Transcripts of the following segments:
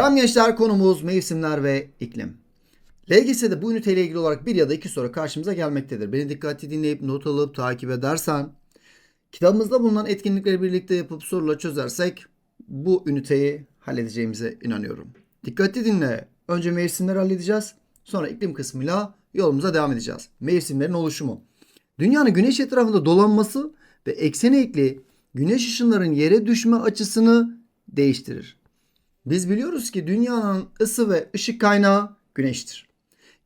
Selam gençler konumuz mevsimler ve iklim. LGS'de bu üniteyle ilgili olarak bir ya da iki soru karşımıza gelmektedir. Beni dikkatli dinleyip not alıp takip edersen kitabımızda bulunan etkinlikleri birlikte yapıp soruları çözersek bu üniteyi halledeceğimize inanıyorum. Dikkatli dinle. Önce mevsimleri halledeceğiz. Sonra iklim kısmıyla yolumuza devam edeceğiz. Mevsimlerin oluşumu. Dünyanın güneş etrafında dolanması ve eksene ekli güneş ışınların yere düşme açısını değiştirir. Biz biliyoruz ki dünyanın ısı ve ışık kaynağı güneştir.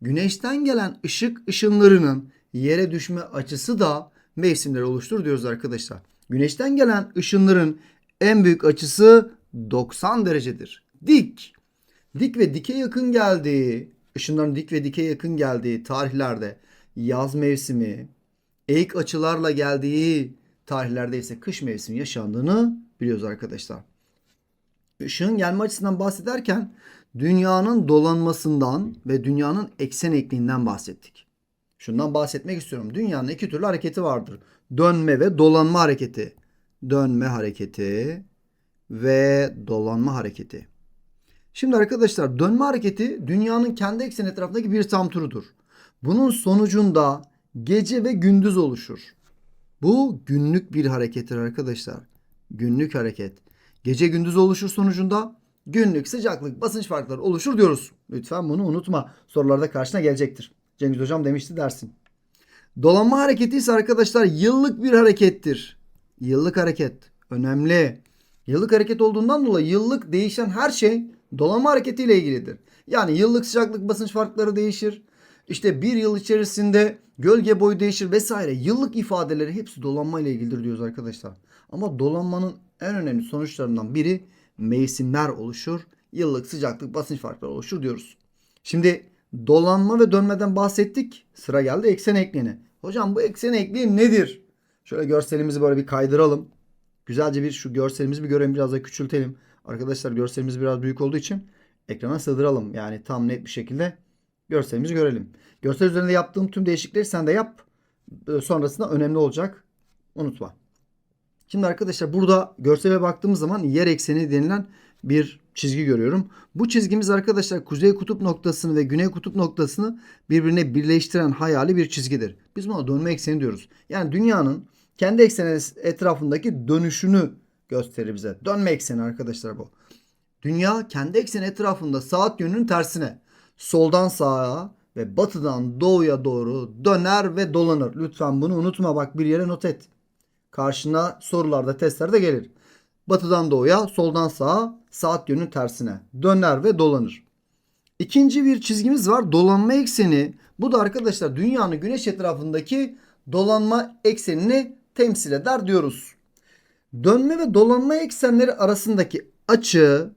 Güneşten gelen ışık ışınlarının yere düşme açısı da mevsimleri oluşturur diyoruz arkadaşlar. Güneşten gelen ışınların en büyük açısı 90 derecedir. Dik. Dik ve dike yakın geldiği, ışınların dik ve dike yakın geldiği tarihlerde yaz mevsimi, eğik açılarla geldiği tarihlerde ise kış mevsimi yaşandığını biliyoruz arkadaşlar. Işığın gelme açısından bahsederken dünyanın dolanmasından ve dünyanın eksen ekliğinden bahsettik. Şundan bahsetmek istiyorum. Dünyanın iki türlü hareketi vardır. Dönme ve dolanma hareketi. Dönme hareketi ve dolanma hareketi. Şimdi arkadaşlar dönme hareketi dünyanın kendi ekseni etrafındaki bir tam turudur. Bunun sonucunda gece ve gündüz oluşur. Bu günlük bir harekettir arkadaşlar. Günlük hareket. Gece gündüz oluşur sonucunda günlük sıcaklık basınç farkları oluşur diyoruz. Lütfen bunu unutma. Sorularda karşına gelecektir. Cengiz hocam demişti dersin. Dolanma hareketi ise arkadaşlar yıllık bir harekettir. Yıllık hareket önemli. Yıllık hareket olduğundan dolayı yıllık değişen her şey dolanma hareketiyle ilgilidir. Yani yıllık sıcaklık basınç farkları değişir. İşte bir yıl içerisinde gölge boyu değişir vesaire. Yıllık ifadeleri hepsi dolanma ile ilgilidir diyoruz arkadaşlar. Ama dolanmanın en önemli sonuçlarından biri mevsimler oluşur. Yıllık sıcaklık basınç farkları oluşur diyoruz. Şimdi dolanma ve dönmeden bahsettik. Sıra geldi eksen ekliğine. Hocam bu eksen ekliği nedir? Şöyle görselimizi böyle bir kaydıralım. Güzelce bir şu görselimizi bir görelim biraz da küçültelim. Arkadaşlar görselimiz biraz büyük olduğu için ekrana sığdıralım. Yani tam net bir şekilde görselimizi görelim. Görsel üzerinde yaptığım tüm değişiklikleri sen de yap. Sonrasında önemli olacak. Unutma. Şimdi arkadaşlar burada görsele baktığımız zaman yer ekseni denilen bir çizgi görüyorum. Bu çizgimiz arkadaşlar kuzey kutup noktasını ve güney kutup noktasını birbirine birleştiren hayali bir çizgidir. Biz buna dönme ekseni diyoruz. Yani dünyanın kendi ekseni etrafındaki dönüşünü gösterir bize. Dönme ekseni arkadaşlar bu. Dünya kendi ekseni etrafında saat yönünün tersine soldan sağa ve batıdan doğuya doğru döner ve dolanır. Lütfen bunu unutma bak bir yere not et. Karşına sorularda testlerde gelir. Batıdan doğuya, soldan sağa, saat yönünün tersine döner ve dolanır. İkinci bir çizgimiz var. Dolanma ekseni. Bu da arkadaşlar dünyanın güneş etrafındaki dolanma eksenini temsil eder diyoruz. Dönme ve dolanma eksenleri arasındaki açı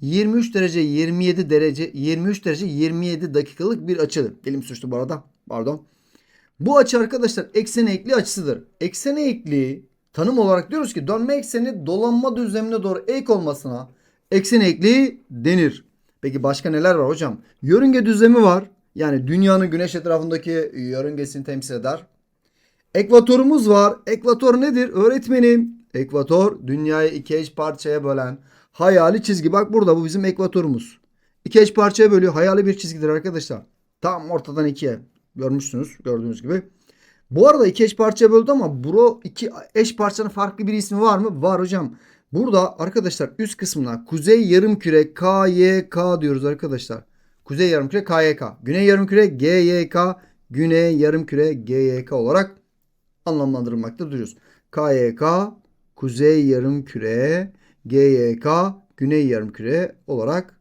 23 derece 27 derece 23 derece 27 dakikalık bir açıdır. Dilim suçtu bu arada. Pardon. Bu açı arkadaşlar eksen ekli açısıdır. Eksen ekli tanım olarak diyoruz ki dönme ekseni dolanma düzlemine doğru ek olmasına eksen ekli denir. Peki başka neler var hocam? Yörünge düzlemi var. Yani dünyanın güneş etrafındaki yörüngesini temsil eder. Ekvatorumuz var. Ekvator nedir? Öğretmenim. Ekvator dünyayı iki eş parçaya bölen hayali çizgi. Bak burada bu bizim ekvatorumuz. İki eş parçaya bölüyor. Hayali bir çizgidir arkadaşlar. Tam ortadan ikiye. Görmüşsünüz gördüğünüz gibi. Bu arada iki eş parçaya böldü ama bro iki eş parçanın farklı bir ismi var mı? Var hocam. Burada arkadaşlar üst kısmına kuzey yarımküre KYK diyoruz arkadaşlar. Kuzey yarımküre KYK. Güney yarımküre GYK. Güney yarımküre GYK olarak anlamlandırılmakta duruyoruz. KYK Kuzey yarımküre GYK Güney yarımküre olarak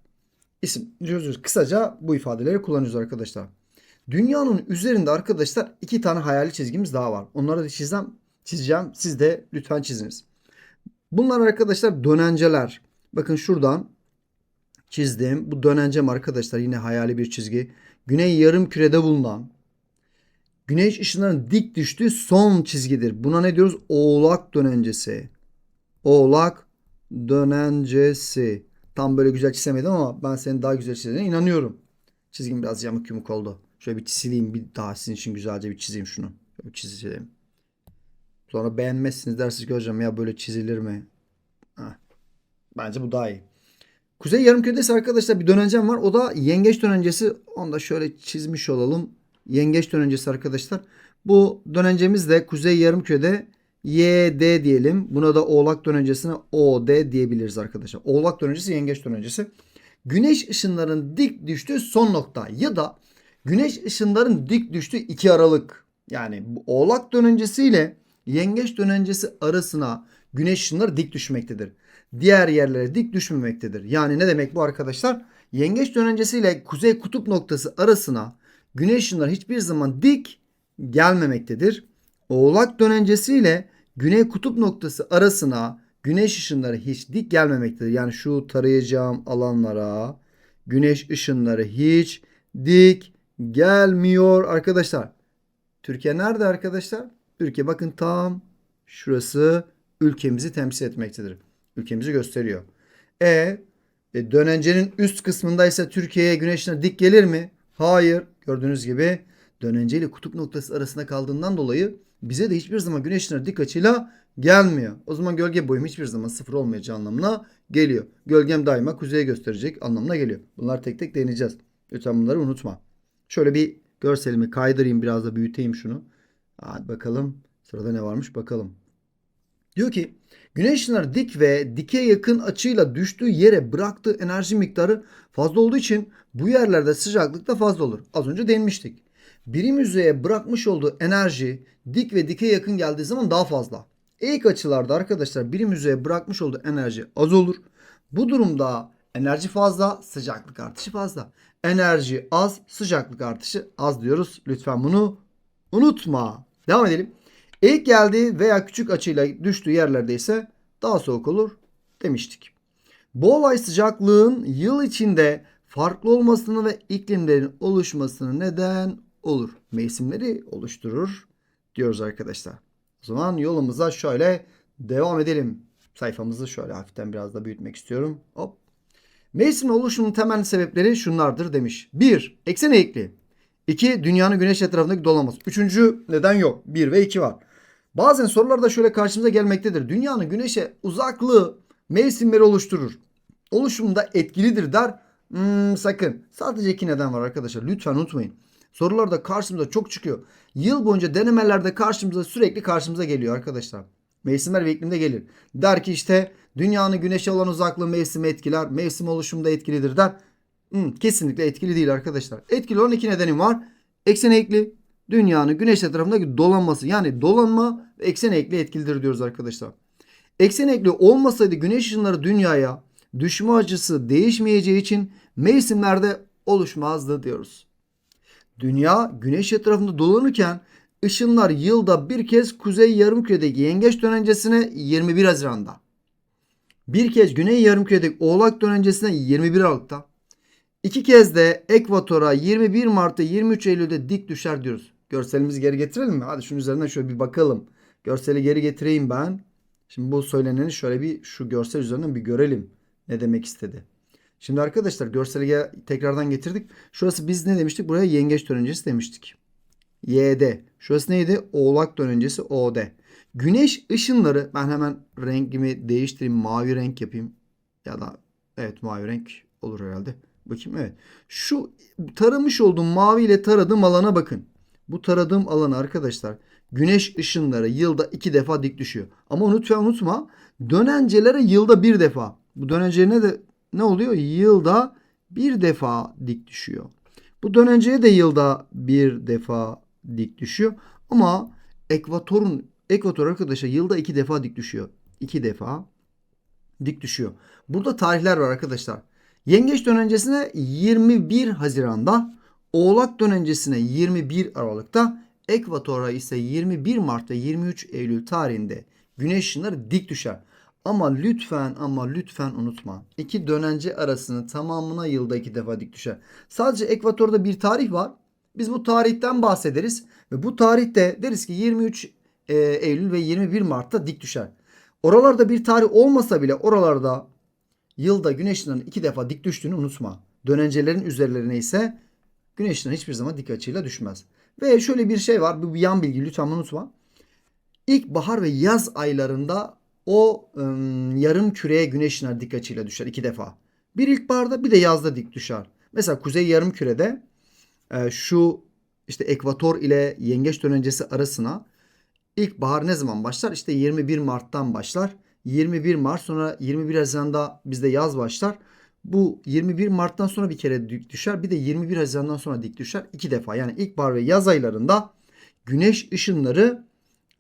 isim diyoruz. Kısaca bu ifadeleri kullanıyoruz arkadaşlar. Dünyanın üzerinde arkadaşlar iki tane hayali çizgimiz daha var. Onları da çizeceğim. çizeceğim. Siz de lütfen çiziniz. Bunlar arkadaşlar dönenceler. Bakın şuradan çizdim. Bu dönencem arkadaşlar yine hayali bir çizgi. Güney yarım kürede bulunan güneş ışınlarının dik düştüğü son çizgidir. Buna ne diyoruz? Oğlak dönencesi. Oğlak dönencesi. Tam böyle güzel çizemedim ama ben senin daha güzel çizdiğine inanıyorum. Çizgim biraz yamuk yumuk oldu. Şöyle bir sileyim bir daha sizin için güzelce bir çizeyim şunu. Bir çizeyim. Sonra beğenmezsiniz dersiniz ki hocam ya böyle çizilir mi? Heh. Bence bu daha iyi. Kuzey yarımkürede ise arkadaşlar bir dönencem var. O da yengeç dönencesi. Onu da şöyle çizmiş olalım. Yengeç dönencesi arkadaşlar. Bu dönencemiz de kuzey yarımkürede YD diyelim. Buna da oğlak dönencesine OD diyebiliriz arkadaşlar. Oğlak dönencesi yengeç dönencesi. Güneş ışınlarının dik düştüğü son nokta ya da güneş ışınların dik düştüğü iki aralık. Yani oğlak dönencesi ile yengeç dönencesi arasına güneş ışınları dik düşmektedir. Diğer yerlere dik düşmemektedir. Yani ne demek bu arkadaşlar? Yengeç dönencesi ile kuzey kutup noktası arasına güneş ışınları hiçbir zaman dik gelmemektedir. Oğlak dönencesi ile güney kutup noktası arasına güneş ışınları hiç dik gelmemektedir. Yani şu tarayacağım alanlara güneş ışınları hiç dik gelmiyor arkadaşlar. Türkiye nerede arkadaşlar? Türkiye bakın tam şurası ülkemizi temsil etmektedir. Ülkemizi gösteriyor. E, e dönencenin üst kısmındaysa Türkiye'ye güneş ışınları dik gelir mi? Hayır. Gördüğünüz gibi dönence ile kutup noktası arasında kaldığından dolayı bize de hiçbir zaman güneş ışınları dik açıyla gelmiyor. O zaman gölge boyum hiçbir zaman sıfır olmayacağı anlamına geliyor. Gölgem daima kuzeye gösterecek anlamına geliyor. Bunlar tek tek deneyeceğiz. Lütfen bunları unutma. Şöyle bir görselimi kaydırayım biraz da büyüteyim şunu. Hadi bakalım sırada ne varmış bakalım. Diyor ki güneş ışınları dik ve dike yakın açıyla düştüğü yere bıraktığı enerji miktarı fazla olduğu için bu yerlerde sıcaklık da fazla olur. Az önce denmiştik. Birim yüzeye bırakmış olduğu enerji dik ve dike yakın geldiği zaman daha fazla. Eğik açılarda arkadaşlar birim yüzeye bırakmış olduğu enerji az olur. Bu durumda enerji fazla, sıcaklık artışı fazla. Enerji az, sıcaklık artışı az diyoruz. Lütfen bunu unutma. Devam edelim. Eğik geldiği veya küçük açıyla düştüğü yerlerde ise daha soğuk olur demiştik. Bu olay sıcaklığın yıl içinde farklı olmasını ve iklimlerin oluşmasını neden olur. Mevsimleri oluşturur diyoruz arkadaşlar. O zaman yolumuza şöyle devam edelim. Sayfamızı şöyle hafiften biraz da büyütmek istiyorum. Hop. Mevsimin oluşumunun temel sebepleri şunlardır demiş. 1. Eksen eğikliği. 2. Dünyanın güneş etrafındaki dolanması. Üçüncü neden yok. 1 ve 2 var. Bazen sorularda şöyle karşımıza gelmektedir. Dünyanın güneşe uzaklığı mevsimleri oluşturur. Oluşumunda etkilidir der. Hmm, sakın. Sadece iki neden var arkadaşlar. Lütfen unutmayın. Sorularda karşımıza çok çıkıyor. Yıl boyunca denemelerde karşımıza sürekli karşımıza geliyor arkadaşlar. Mevsimler ve iklimde gelir. Der ki işte dünyanın güneşe olan uzaklığı mevsimi etkiler. Mevsim oluşumda etkilidir der. Hmm, kesinlikle etkili değil arkadaşlar. Etkili olan iki nedenim var. Eksen eğikli. Dünyanın güneş etrafındaki dolanması. Yani dolanma ve eksen eğikli etkilidir diyoruz arkadaşlar. Eksen eğikli olmasaydı güneş ışınları dünyaya düşme açısı değişmeyeceği için mevsimlerde oluşmazdı diyoruz. Dünya güneş etrafında dolanırken ışınlar yılda bir kez kuzey yarımküredeki yengeç dönencesine 21 Haziran'da. Bir kez güney yarımküredeki oğlak dönencesine 21 Aralık'ta. İki kez de ekvatora 21 Mart'ta 23 Eylül'de dik düşer diyoruz. Görselimizi geri getirelim mi? Hadi şunun üzerinden şöyle bir bakalım. Görseli geri getireyim ben. Şimdi bu söyleneni şöyle bir şu görsel üzerinden bir görelim. Ne demek istedi. Şimdi arkadaşlar görseli tekrardan getirdik. Şurası biz ne demiştik? Buraya yengeç dönencesi demiştik. YD. Şurası neydi? Oğlak dönencesi OD. Güneş ışınları ben hemen rengimi değiştireyim. Mavi renk yapayım. Ya da evet mavi renk olur herhalde. Bakayım evet. Şu taramış olduğum mavi ile taradığım alana bakın. Bu taradığım alan arkadaşlar güneş ışınları yılda iki defa dik düşüyor. Ama lütfen unutma dönencelere yılda bir defa. Bu dönencelerine de ne oluyor? Yılda bir defa dik düşüyor. Bu dönenceye de yılda bir defa dik düşüyor. Ama ekvatorun ekvator arkadaşlar yılda iki defa dik düşüyor. İki defa dik düşüyor. Burada tarihler var arkadaşlar. Yengeç dönencesine 21 Haziran'da, Oğlak dönencesine 21 Aralık'ta, Ekvator'a ise 21 Mart'ta 23 Eylül tarihinde güneş ışınları dik düşer. Ama lütfen ama lütfen unutma. İki dönence arasını tamamına yılda iki defa dik düşer. Sadece ekvatorda bir tarih var. Biz bu tarihten bahsederiz. Ve bu tarihte deriz ki 23 e, Eylül ve 21 Mart'ta dik düşer. Oralarda bir tarih olmasa bile oralarda yılda güneş ışınlarının iki defa dik düştüğünü unutma. Dönencelerin üzerlerine ise güneş ışınları hiçbir zaman dik açıyla düşmez. Ve şöyle bir şey var. Bu bir yan bilgi lütfen unutma. İlk bahar ve yaz aylarında o ım, yarım küreye güneş dik açıyla düşer iki defa. Bir ilkbaharda bir de yazda dik düşer. Mesela kuzey yarımkürede e, şu işte ekvator ile yengeç dönencesi arasına ilkbahar ne zaman başlar? İşte 21 Mart'tan başlar. 21 Mart sonra 21 Haziran'da bizde yaz başlar. Bu 21 Mart'tan sonra bir kere dik düşer. Bir de 21 Haziran'dan sonra dik düşer. iki defa. Yani ilkbahar ve yaz aylarında güneş ışınları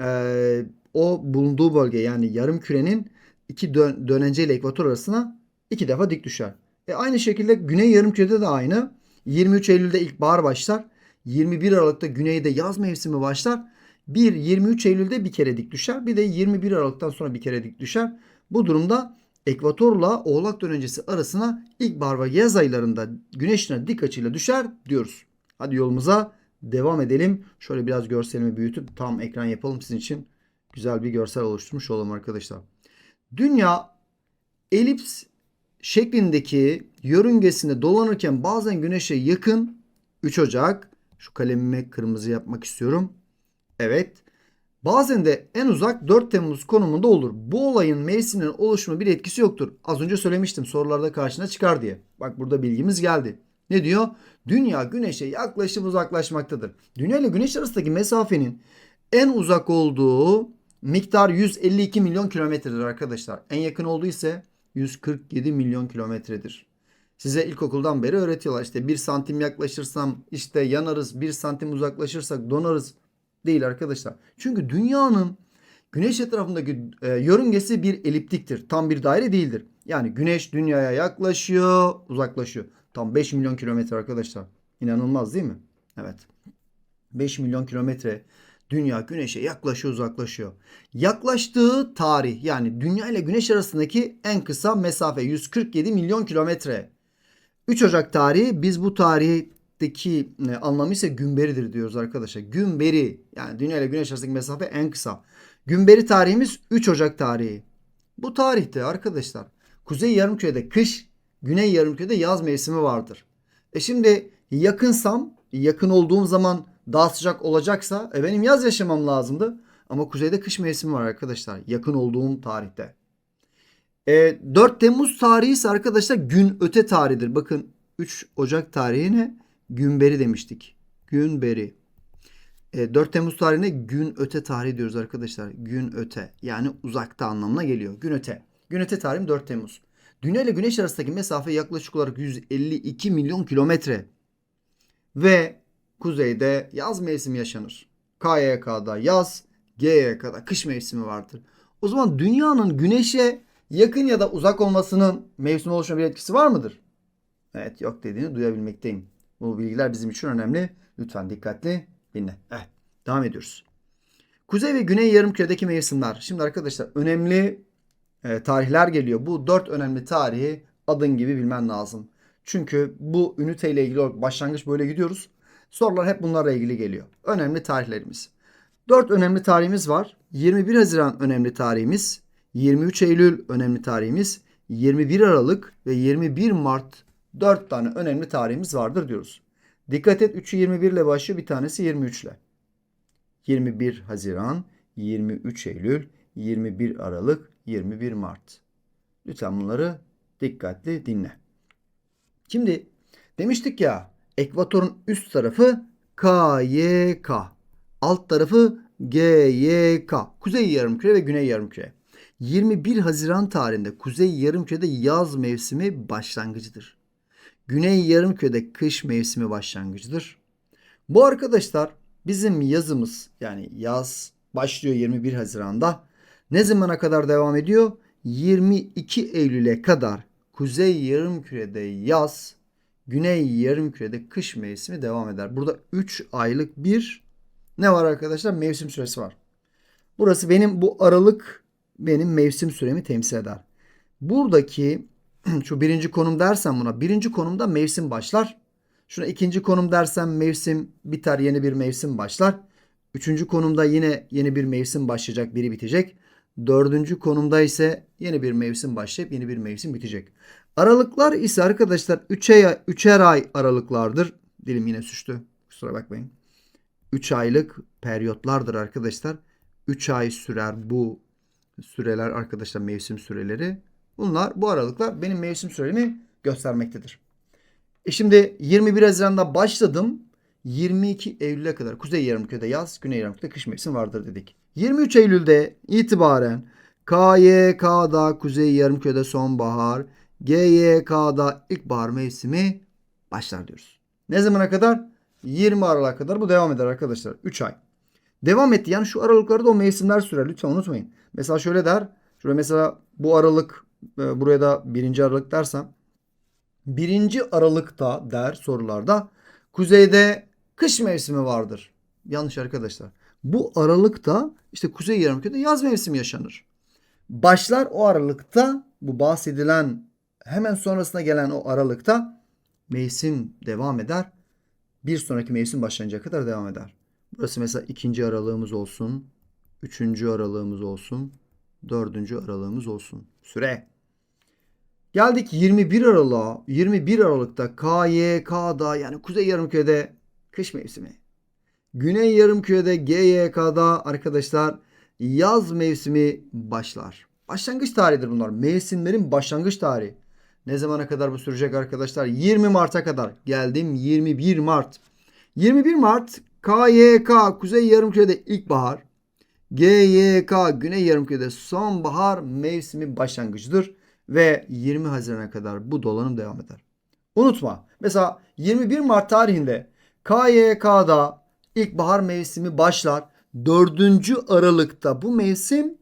e, o bulunduğu bölge yani yarım kürenin iki dön dönence ile ekvator arasına iki defa dik düşer. E aynı şekilde güney yarımkürede de aynı. 23 Eylül'de ilkbahar başlar. 21 Aralık'ta güneyde yaz mevsimi başlar. Bir 23 Eylül'de bir kere dik düşer. Bir de 21 Aralık'tan sonra bir kere dik düşer. Bu durumda ekvatorla oğlak dönencesi arasına ilkbahar ve yaz aylarında güneşine dik açıyla düşer diyoruz. Hadi yolumuza devam edelim. Şöyle biraz görselimi büyütüp tam ekran yapalım sizin için. Güzel bir görsel oluşturmuş olalım arkadaşlar. Dünya elips şeklindeki yörüngesinde dolanırken bazen güneşe yakın 3 Ocak şu kalemimi kırmızı yapmak istiyorum. Evet. Bazen de en uzak 4 Temmuz konumunda olur. Bu olayın mevsiminin oluşumu bir etkisi yoktur. Az önce söylemiştim sorularda karşına çıkar diye. Bak burada bilgimiz geldi. Ne diyor? Dünya güneşe yaklaşıp uzaklaşmaktadır. Dünya ile güneş arasındaki mesafenin en uzak olduğu miktar 152 milyon kilometredir arkadaşlar. En yakın olduğu ise 147 milyon kilometredir. Size ilkokuldan beri öğretiyorlar. İşte 1 santim yaklaşırsam işte yanarız. 1 santim uzaklaşırsak donarız. Değil arkadaşlar. Çünkü dünyanın güneş etrafındaki e, yörüngesi bir eliptiktir. Tam bir daire değildir. Yani güneş dünyaya yaklaşıyor, uzaklaşıyor. Tam 5 milyon kilometre arkadaşlar. İnanılmaz değil mi? Evet. 5 milyon kilometre dünya güneşe yaklaşıyor uzaklaşıyor. Yaklaştığı tarih yani dünya ile güneş arasındaki en kısa mesafe 147 milyon kilometre. 3 Ocak tarihi biz bu tarihteki e, anlamı ise gümberidir diyoruz arkadaşlar. Gümberi yani dünya ile güneş arasındaki mesafe en kısa. Gümberi tarihimiz 3 Ocak tarihi. Bu tarihte arkadaşlar Kuzey Yarımküre'de kış, Güney Yarımküre'de yaz mevsimi vardır. E şimdi yakınsam, yakın olduğum zaman daha sıcak olacaksa e benim yaz yaşamam lazımdı. Ama kuzeyde kış mevsimi var arkadaşlar. Yakın olduğum tarihte. E, 4 Temmuz tarihi ise arkadaşlar gün öte tarihidir. Bakın 3 Ocak tarihine günberi demiştik. Günberi. E, 4 Temmuz tarihine gün öte tarihi diyoruz arkadaşlar. Gün öte. Yani uzakta anlamına geliyor. Gün öte. Gün öte tarihim 4 Temmuz. Dünya ile Güneş arasındaki mesafe yaklaşık olarak 152 milyon kilometre. Ve kuzeyde yaz mevsimi yaşanır. KYK'da yaz, GYK'da kış mevsimi vardır. O zaman dünyanın güneşe yakın ya da uzak olmasının mevsim oluşuma bir etkisi var mıdır? Evet yok dediğini duyabilmekteyim. Bu bilgiler bizim için önemli. Lütfen dikkatli dinle. Evet devam ediyoruz. Kuzey ve Güney Yarımküre'deki mevsimler. Şimdi arkadaşlar önemli e, tarihler geliyor. Bu dört önemli tarihi adın gibi bilmen lazım. Çünkü bu üniteyle ilgili başlangıç böyle gidiyoruz. Sorular hep bunlarla ilgili geliyor. Önemli tarihlerimiz. Dört önemli tarihimiz var. 21 Haziran önemli tarihimiz. 23 Eylül önemli tarihimiz. 21 Aralık ve 21 Mart 4 tane önemli tarihimiz vardır diyoruz. Dikkat et 3'ü 21 ile başlıyor bir tanesi 23 ile. 21 Haziran, 23 Eylül, 21 Aralık, 21 Mart. Lütfen bunları dikkatli dinle. Şimdi demiştik ya ekvatorun üst tarafı KYK. Alt tarafı GYK. Kuzey yarımküre ve güney yarımküre. 21 Haziran tarihinde Kuzey Yarımküre'de yaz mevsimi başlangıcıdır. Güney Yarımküre'de kış mevsimi başlangıcıdır. Bu arkadaşlar bizim yazımız yani yaz başlıyor 21 Haziran'da. Ne zamana kadar devam ediyor? 22 Eylül'e kadar Kuzey Yarımküre'de yaz, Güney Yarımküre'de kış mevsimi devam eder. Burada 3 aylık bir ne var arkadaşlar? Mevsim süresi var. Burası benim bu aralık benim mevsim süremi temsil eder. Buradaki şu birinci konum dersem buna birinci konumda mevsim başlar. Şuna ikinci konum dersem mevsim biter yeni bir mevsim başlar. Üçüncü konumda yine yeni bir mevsim başlayacak biri bitecek. Dördüncü konumda ise yeni bir mevsim başlayıp yeni bir mevsim bitecek. Aralıklar ise arkadaşlar üçer, üçer ay aralıklardır. Dilim yine suçtu. Kusura bakmayın. 3 aylık periyotlardır arkadaşlar. 3 ay sürer bu süreler arkadaşlar mevsim süreleri. Bunlar bu aralıklar benim mevsim süremi göstermektedir. E şimdi 21 Haziran'da başladım. 22 Eylül'e kadar Kuzey Yarımküre'de yaz, Güney Yarımküre'de kış mevsimi vardır dedik. 23 Eylül'de itibaren KYK'da Kuzey Yarımküre'de sonbahar, GYK'da ilkbahar mevsimi başlar diyoruz. Ne zamana kadar? 20 Aralık'a kadar bu devam eder arkadaşlar. 3 ay. Devam etti. Yani şu aralıklarda o mevsimler sürer. Lütfen unutmayın. Mesela şöyle der. Şuraya mesela bu aralık e, buraya da 1. Aralık dersem 1. Aralık'ta der sorularda kuzeyde kış mevsimi vardır. Yanlış arkadaşlar. Bu aralıkta işte Kuzey Yarımküre'de yaz mevsimi yaşanır. Başlar o aralıkta bu bahsedilen hemen sonrasına gelen o aralıkta mevsim devam eder. Bir sonraki mevsim başlayıncaya kadar devam eder. Burası mesela ikinci aralığımız olsun. Üçüncü aralığımız olsun. Dördüncü aralığımız olsun. Süre. Geldik 21 Aralık'a. 21 Aralık'ta KYK'da yani Kuzey Yarımküre'de kış mevsimi. Güney Yarımküre'de GYK'da arkadaşlar yaz mevsimi başlar. Başlangıç tarihidir bunlar. Mevsimlerin başlangıç tarihi. Ne zamana kadar bu sürecek arkadaşlar? 20 Mart'a kadar. Geldim 21 Mart. 21 Mart KYK Kuzey Yarımküre'de ilkbahar. GYK Güney Yarımküre'de sonbahar mevsimi başlangıcıdır ve 20 Haziran'a kadar bu dolanım devam eder. Unutma. Mesela 21 Mart tarihinde KYK'da ilkbahar mevsimi başlar. 4. Aralık'ta bu mevsim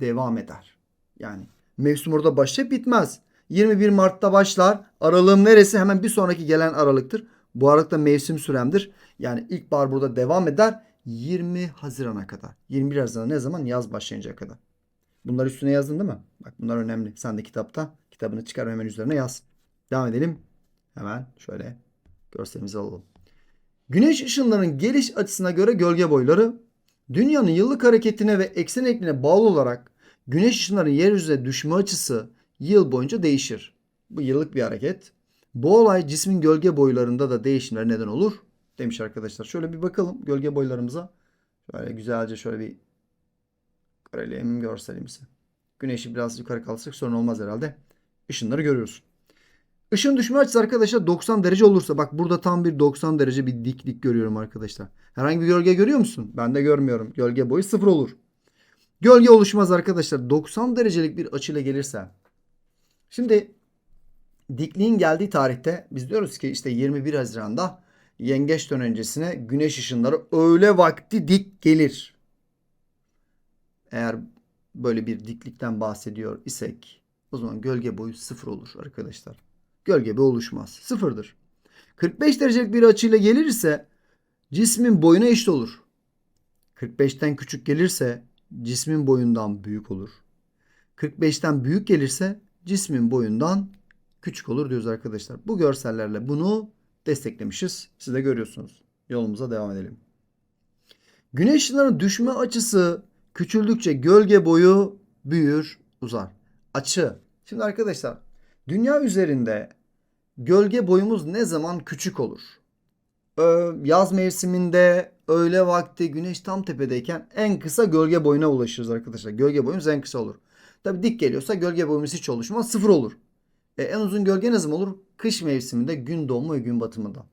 devam eder. Yani mevsim orada başlayıp bitmez. 21 Mart'ta başlar. Aralığın neresi? Hemen bir sonraki gelen aralıktır. Bu aralıkta mevsim süremdir. Yani ilkbahar burada devam eder. 20 Haziran'a kadar. 21 Haziran ne zaman? Yaz başlayıncaya kadar. Bunları üstüne yazdın değil mi? Bak bunlar önemli. Sen de kitapta kitabını çıkar hemen üzerine yaz. Devam edelim. Hemen şöyle görselimizi alalım. Güneş ışınlarının geliş açısına göre gölge boyları dünyanın yıllık hareketine ve eksen ekline bağlı olarak güneş ışınlarının yeryüzüne düşme açısı yıl boyunca değişir. Bu yıllık bir hareket. Bu olay cismin gölge boylarında da değişimler neden olur demiş arkadaşlar. Şöyle bir bakalım gölge boylarımıza. Şöyle güzelce şöyle bir görelim görselimizi. Güneşi biraz yukarı kaldırsak sorun olmaz herhalde. Işınları görüyoruz. Işın düşme açısı arkadaşlar 90 derece olursa bak burada tam bir 90 derece bir diklik görüyorum arkadaşlar. Herhangi bir gölge görüyor musun? Ben de görmüyorum. Gölge boyu sıfır olur. Gölge oluşmaz arkadaşlar. 90 derecelik bir açıyla gelirse. Şimdi dikliğin geldiği tarihte biz diyoruz ki işte 21 Haziran'da yengeç dönencesine güneş ışınları öğle vakti dik gelir. Eğer böyle bir diklikten bahsediyor isek o zaman gölge boyu sıfır olur arkadaşlar. Gölge boyu oluşmaz. Sıfırdır. 45 derecelik bir açıyla gelirse cismin boyuna eşit olur. 45'ten küçük gelirse cismin boyundan büyük olur. 45'ten büyük gelirse cismin boyundan küçük olur diyoruz arkadaşlar. Bu görsellerle bunu desteklemişiz. Siz de görüyorsunuz. Yolumuza devam edelim. Güneş ışınlarının düşme açısı küçüldükçe gölge boyu büyür, uzar. Açı. Şimdi arkadaşlar dünya üzerinde gölge boyumuz ne zaman küçük olur? Yaz mevsiminde öğle vakti güneş tam tepedeyken en kısa gölge boyuna ulaşırız arkadaşlar. Gölge boyumuz en kısa olur. Tabi dik geliyorsa gölge boyumuz hiç oluşmaz. Sıfır olur. E, en uzun gölge ne zaman olur? Kış mevsiminde gün doğumu ve gün batımında.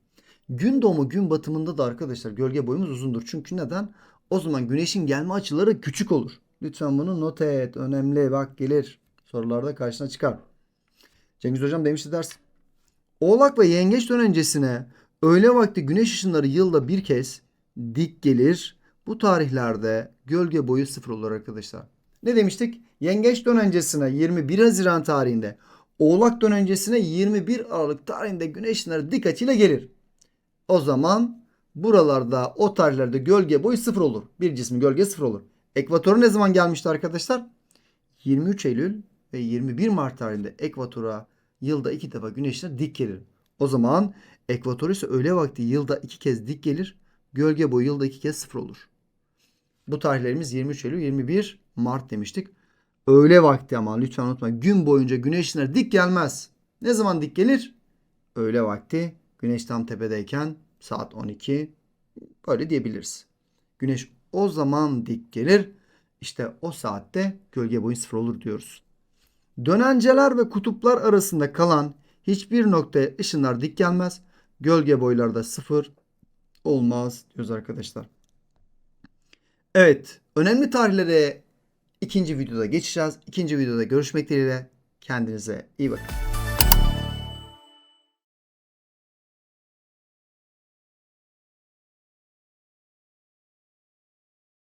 Gün doğumu gün batımında da arkadaşlar gölge boyumuz uzundur. Çünkü neden? O zaman güneşin gelme açıları küçük olur. Lütfen bunu not et. Önemli. Bak gelir. Sorularda karşına çıkar. Cengiz Hocam demişti ders. Oğlak ve yengeç dönencesine öğle vakti güneş ışınları yılda bir kez dik gelir. Bu tarihlerde gölge boyu sıfır olur arkadaşlar. Ne demiştik? Yengeç dönencesine 21 Haziran tarihinde, Oğlak dönencesine 21 Aralık tarihinde güneş ışınları dik açıyla gelir. O zaman buralarda o tarihlerde gölge boyu sıfır olur. Bir cismin gölge sıfır olur. Ekvatora ne zaman gelmişti arkadaşlar? 23 Eylül ve 21 Mart tarihinde ekvatora yılda iki defa güneşler dik gelir. O zaman ekvator ise öğle vakti yılda iki kez dik gelir. Gölge boyu yılda iki kez sıfır olur. Bu tarihlerimiz 23 Eylül 21 Mart demiştik. Öğle vakti ama lütfen unutma. Gün boyunca güneşler dik gelmez. Ne zaman dik gelir? Öğle vakti güneş tam tepedeyken saat 12 böyle diyebiliriz. Güneş o zaman dik gelir. İşte o saatte gölge boyu sıfır olur diyoruz. Dönenceler ve kutuplar arasında kalan Hiçbir noktaya ışınlar dik gelmez. Gölge boyları da sıfır olmaz diyoruz arkadaşlar. Evet. Önemli tarihlere ikinci videoda geçeceğiz. İkinci videoda görüşmek dileğiyle. Kendinize iyi bakın.